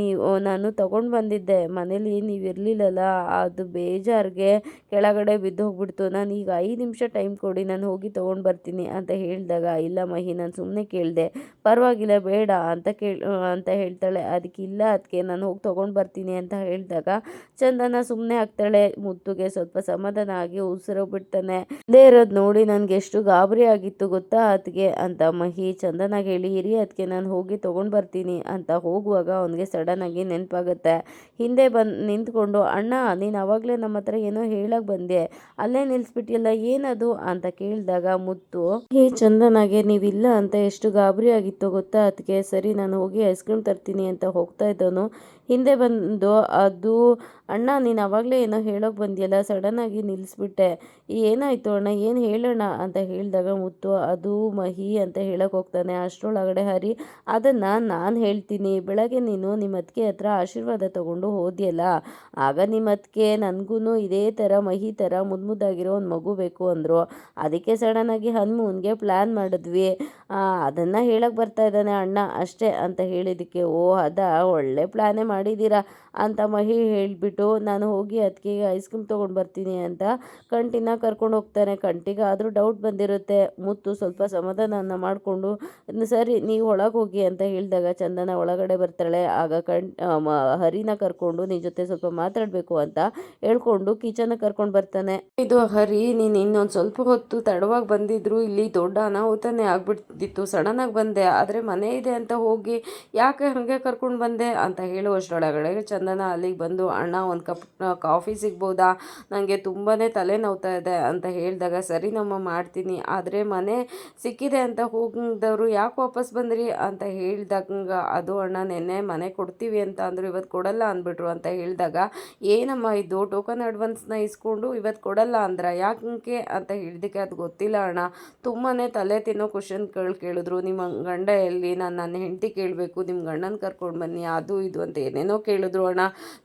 ನೀವು, ನಾನು ತಗೊಂಡು ಬಂದಿದ್ದೆ, ಮನೇಲಿ ನೀವು ಇರಲಿಲ್ಲಲ್ಲ, ಅದು ಬೇಜಾರಿಗೆ ಕೆಳಗಡೆ ಬಿದ್ದು ಹೋಗ್ಬಿಡ್ತು. ನಾನು ಈಗ ಐದು ನಿಮಿಷ ಟೈಮ್ ಕೊಡಿ, ನಾನು ಹೋಗಿ ತೊಗೊಂಡು ಬರ್ತೀನಿ ಅಂತ ಹೇಳಿದಾಗ, ಇಲ್ಲ ಮಹಿ, ನಾನು ಸುಮ್ಮನೆ ಕೇಳಿದೆ, ಪರವಾಗಿಲ್ಲ, ಬೇಡ ಅಂತ ಕೇಳ್, ಅಂತ ಹೇಳ್ತಾಳೆ. ಅದಕ್ಕೆ ಇಲ್ಲ ಅದಕ್ಕೆ ನಾನು ಹೋಗಿ ತೊಗೊಂಡು ಬರ್ತೀನಿ ಅಂತ ಹೇಳಿದಾಗ, ಚಂದನ ಸುಮ್ಮನೆ ಆಗ್ತಾಳೆ, ಮುತ್ತುಗೆ ಸ್ವಲ್ಪ ಸಮಾಧಾನ ಆಗಿ ಉಸಿರೋಗ್ಬಿಡ್ತಾನೆ. ಬಿಡ್ತಾನೆ ಇರೋದು ನೋಡಿ ನನಗೆ ಎಷ್ಟು ಗಾಬರಿ ಆಗಿತ್ತು ಗೊತ್ತಾ ಅದಕ್ಕೆ ಅಂತ. ಮಹಿ ಚಂದನಾಗಿ ಹೇಳಿ, ಹಿರಿ ಅದಕ್ಕೆ ನಾನು ಹೋಗಿ ತೊಗೊಂಡು ಬರ್ತೀನಿ ಅಂತ ಹೋಗುವಾಗ ಅವನಿಗೆ ಸಡನ್ನಾಗಿ ನೆನಪಾಗುತ್ತೆ. ಹಿಂದೆ ಬಂದು ನಿಂತ್ಕೊಂಡು, ಅಣ್ಣ, ನೀನು ಆವಾಗಲೇ ನಮ್ಮ ಹತ್ರ ಏನೋ ಹೇಳಕ್ಕೆ ಬಂದೆ. ಅಲ್ಲೇ ನಿಲ್ಲಿಸ್ಬಿಟ್ಟಿಲ್ಲ ಏನದು? ಅಂತ ಕೇಳಿದಾಗ ಮುತ್ತು, ಹೇ ಚಂದನಾಗೆ, ನೀವಿಲ್ಲ ಅಂತ ಎಷ್ಟು ಗಾಬರಿ ಆಗಿತ್ತು ಗೊತ್ತಾ ಅದಕ್ಕೆ ಸರಿ, ನಾನು ಹೋಗಿ ಐಸ್ ಕ್ರೀಮ್ ತರ್ತೀನಿ ಅಂತ ಹೋಗ್ತಾ ಇದ್ದವನು. ಹಿಂದೆ ಬಂದು, ಅದು ಅಣ್ಣ, ನೀನು ಅವಾಗಲೇ ಏನೋ ಹೇಳೋಕೆ ಬಂದಿಯಲ್ಲ ಸಡನ್ನಾಗಿ ನಿಲ್ಲಿಸ್ಬಿಟ್ಟೆ ಏನಾಯಿತು ಅಣ್ಣ? ಏನು ಹೇಳೋಣ? ಅಂತ ಹೇಳಿದಾಗ ಮುತ್ತು, ಅದು ಮಹಿ ಅಂತ ಹೇಳೋಕೆ ಹೋಗ್ತಾನೆ. ಅಷ್ಟರೊಳಗಡೆ ಹರಿ, ಅದನ್ನು ನಾನು ಹೇಳ್ತೀನಿ. ಬೆಳಗ್ಗೆ ನೀನು ನಿಮ್ಮ ಅತ್ತಿಗೆ ಹತ್ರ ಆಶೀರ್ವಾದ ತಗೊಂಡು ಹೋದ್ಯಲ್ಲ, ಆಗ ನಿಮ್ಮ ಅತ್ತಿಗೆ ನನಗೂ ಇದೇ ಥರ ಮಹಿ ಥರ ಮುದ್ದು ಮುದ್ದಾಗಿರೋ ಒಂದು ಮಗು ಬೇಕು ಅಂದರು. ಅದಕ್ಕೆ ಸಡನ್ನಾಗಿ ಹನುಮೂನ್ಗೆ ಪ್ಲ್ಯಾನ್ ಮಾಡಿದ್ವಿ. ಅದನ್ನು ಹೇಳೋಕೆ ಬರ್ತಾ ಇದ್ದಾನೆ ಅಣ್ಣ, ಅಷ್ಟೇ ಅಂತ ಹೇಳಿದ್ದಕ್ಕೆ, ಓ, ಅದ, ಒಳ್ಳೆ ಪ್ಲ್ಯಾನೇ ಮಾಡಿದ್ದೀರಾ? ಅಂತ ಮಹಿ ಹೇಳಿಬಿಟ್ಟು ನಾನು ಹೋಗಿ ಅದಕ್ಕೆ ಐಸ್ ಕ್ರೀಮ್ ತೊಗೊಂಡು ಬರ್ತೀನಿ ಅಂತ ಕಂಟಿನ ಕರ್ಕೊಂಡು ಹೋಗ್ತಾನೆ. ಕಂಟಿಗೆ ಆದರೂ ಡೌಟ್ ಬಂದಿರುತ್ತೆ. ಮುತ್ತು ಸ್ವಲ್ಪ ಸಮಾಧಾನ ಮಾಡಿಕೊಂಡು, ಸರಿ ನೀವು ಒಳಗೆ ಹೋಗಿ ಅಂತ ಹೇಳಿದಾಗ ಚಂದನ ಒಳಗಡೆ ಬರ್ತಾಳೆ. ಆಗ ಕಣ್ ಹರಿನ ಕರ್ಕೊಂಡು ನಿನ್ನ ಜೊತೆ ಸ್ವಲ್ಪ ಮಾತಾಡಬೇಕು ಅಂತ ಹೇಳ್ಕೊಂಡು ಕಿಚನ್ ಕರ್ಕೊಂಡು ಬರ್ತಾನೆ. ಇದು ಹರಿ, ನೀನು ಇನ್ನೊಂದು ಸ್ವಲ್ಪ ಹೊತ್ತು ತಡವಾಗಿ ಬಂದಿದ್ರು, ಇಲ್ಲಿ ದೊಡ್ಡ ಅನಾಹುತನೇ ಆಗ್ಬಿಡ್ತಿತ್ತು. ಸಡನ್ ಆಗಿ ಬಂದೆ, ಆದರೆ ಮನೆ ಇದೆ ಅಂತ ಹೋಗಿ ಯಾಕೆ ಹಾಗೆ ಕರ್ಕೊಂಡು ಬಂದೆ ಅಂತ ಹೇಳುವಷ್ಟರೊಳಗಡೆ ಚಂದನ ಅಲ್ಲಿಗೆ ಬಂದು, ಅಣ್ಣ, ಒಂದು ಕಪ್ ಕಾಫಿ ಸಿಗ್ಬೋದಾ? ನನಗೆ ತುಂಬಾ ತಲೆ ನೋವ್ತಾ ಇದೆ ಅಂತ ಹೇಳಿದಾಗ, ಸರಿ ನಮ್ಮ, ಮಾಡ್ತೀನಿ. ಆದರೆ ಮನೆ ಸಿಕ್ಕಿದೆ ಅಂತ ಹೋಗಿದವರು ಯಾಕೆ ವಾಪಸ್ ಬಂದ್ರಿ? ಅಂತ ಹೇಳಿದಾಗ, ಅದು ಅಣ್ಣ, ನೆನ್ನೆ ಮನೆ ಕೊಡ್ತೀವಿ ಅಂತ ಅಂದರು ಇವತ್ತು ಕೊಡಲ್ಲ ಅಂದ್ಬಿಟ್ರು ಅಂತ ಹೇಳಿದಾಗ, ಏನಮ್ಮ ಇದು ಟೋಕನ್ ಅಡ್ವಾನ್ಸ್ನ ಇಸ್ಕೊಂಡು ಇವತ್ತು ಕೊಡಲ್ಲ ಅಂದ್ರ ಯಾಕೆ? ಅಂತ ಹೇಳಿದಕ್ಕೆ, ಅದು ಗೊತ್ತಿಲ್ಲ ಅಣ್ಣ. ತುಂಬಾ ತಲೆ ತಿನ್ನೋ ಕ್ವಶನ್ಗಳು ಕೇಳಿದ್ರು. ನಿಮ್ಮ ಗಂಡ ಎಲ್ಲಿ? ನಾನು ನನ್ನ ಹೆಂಡತಿ ಕೇಳಬೇಕು. ನಿಮ್ಮ ಗಂಡನ ಕರ್ಕೊಂಡು ಬನ್ನಿ. ಅದು, ಇದು ಅಂತ ಏನೇನೋ ಕೇಳಿದ್ರು ಅಣ್ಣ.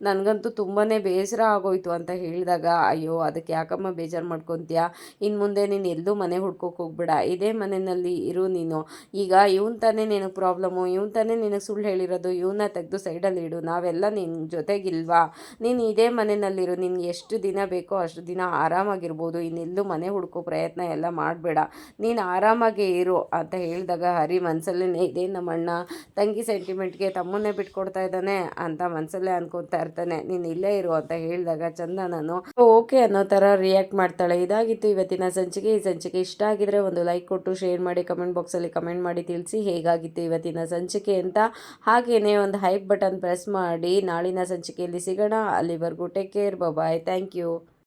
ನನಗಂತೂ ತುಂಬಾ ಬೇಸರ ಆಗೋಯ್ತು ಅಂತ ಹೇಳಿದಾಗ, ಅಯ್ಯೋ, ಅದಕ್ಕೆ ಯಾಕಮ್ಮ ಬೇಜಾರು ಮಾಡ್ಕೊತೀಯ? ಇನ್ನು ಮುಂದೆ ನೀನು ಎಲ್ಲೂ ಮನೆ ಹುಡ್ಕೋಕೆ ಹೋಗ್ಬೇಡ. ಇದೇ ಮನೆಯಲ್ಲಿ ಇರು ನೀನು. ಈಗ ಇವನ್ ತಾನೇ ನಿನಗೆ ಪ್ರಾಬ್ಲಮ್ಮು ಇವನ್ ತಾನೇ ನಿನಗೆ ಸುಳ್ಳು ಹೇಳಿರೋದು ಇವನ್ನ ತೆಗೆದು ಸೈಡಲ್ಲಿ ಇಡು. ನಾವೆಲ್ಲ ನಿನ್ನ ಜೊತೆಗಿಲ್ವಾ? ನೀನು ಇದೇ ಮನೆಯಲ್ಲಿರು ನಿನಗೆ ಎಷ್ಟು ದಿನ ಬೇಕೋ ಅಷ್ಟು ದಿನ ಆರಾಮಾಗಿರ್ಬೋದು. ಇನ್ನೆಲ್ಲೂ ಮನೆ ಹುಡ್ಕೋ ಪ್ರಯತ್ನ ಎಲ್ಲ ಮಾಡಬೇಡ. ನೀನು ಆರಾಮಾಗೇ ಇರು ಅಂತ ಹೇಳಿದಾಗ, ಹರಿ ಮನಸ್ಸಲ್ಲೇ ಇದೇ ನಮ್ಮ ಅಣ್ಣ ತಂಗಿ ಸೆಂಟಿಮೆಂಟ್ಗೆ ತಮ್ಮನ್ನೇ ಬಿಟ್ಕೊಡ್ತಾ ಇದ್ದಾನೆ ಅಂತ ಮನಸ್ಸಲ್ಲೇ ಅನ್ಕೊತಾ ಇರ್ತಾನೆ. ನೀನು ಇಲ್ಲೇ ಇರು ಅಂತ ಹೇಳಿದಾಗ ಚಂದನನು ಓಕೆ ಅನ್ನೋ ಥರ ರಿಯಾಕ್ಟ್ ಮಾಡ್ತಾಳೆ. ಇದಾಗಿತ್ತು ಇವತ್ತಿನ ಸಂಚಿಕೆ ಈ ಸಂಚಿಕೆ ಇಷ್ಟ ಆಗಿದ್ರೆ ಒಂದು ಲೈಕ್ ಕೊಟ್ಟು ಶೇರ್ ಮಾಡಿ ಕಮೆಂಟ್ ಬಾಕ್ಸಲ್ಲಿ ಕಮೆಂಟ್ ಮಾಡಿ ತಿಳಿಸಿ ಹೇಗಾಗಿತ್ತು ಇವತ್ತಿನ ಸಂಚಿಕೆ ಅಂತ. ಹಾಗೆಯೇ ಒಂದು ಹೈಪ್ ಬಟನ್ ಪ್ರೆಸ್ ಮಾಡಿ ನಾಳಿನ ಸಂಚಿಕೆಯಲ್ಲಿ ಸಿಗೋಣ. ಅಲ್ಲಿವರೆಗೂ take care bye thank you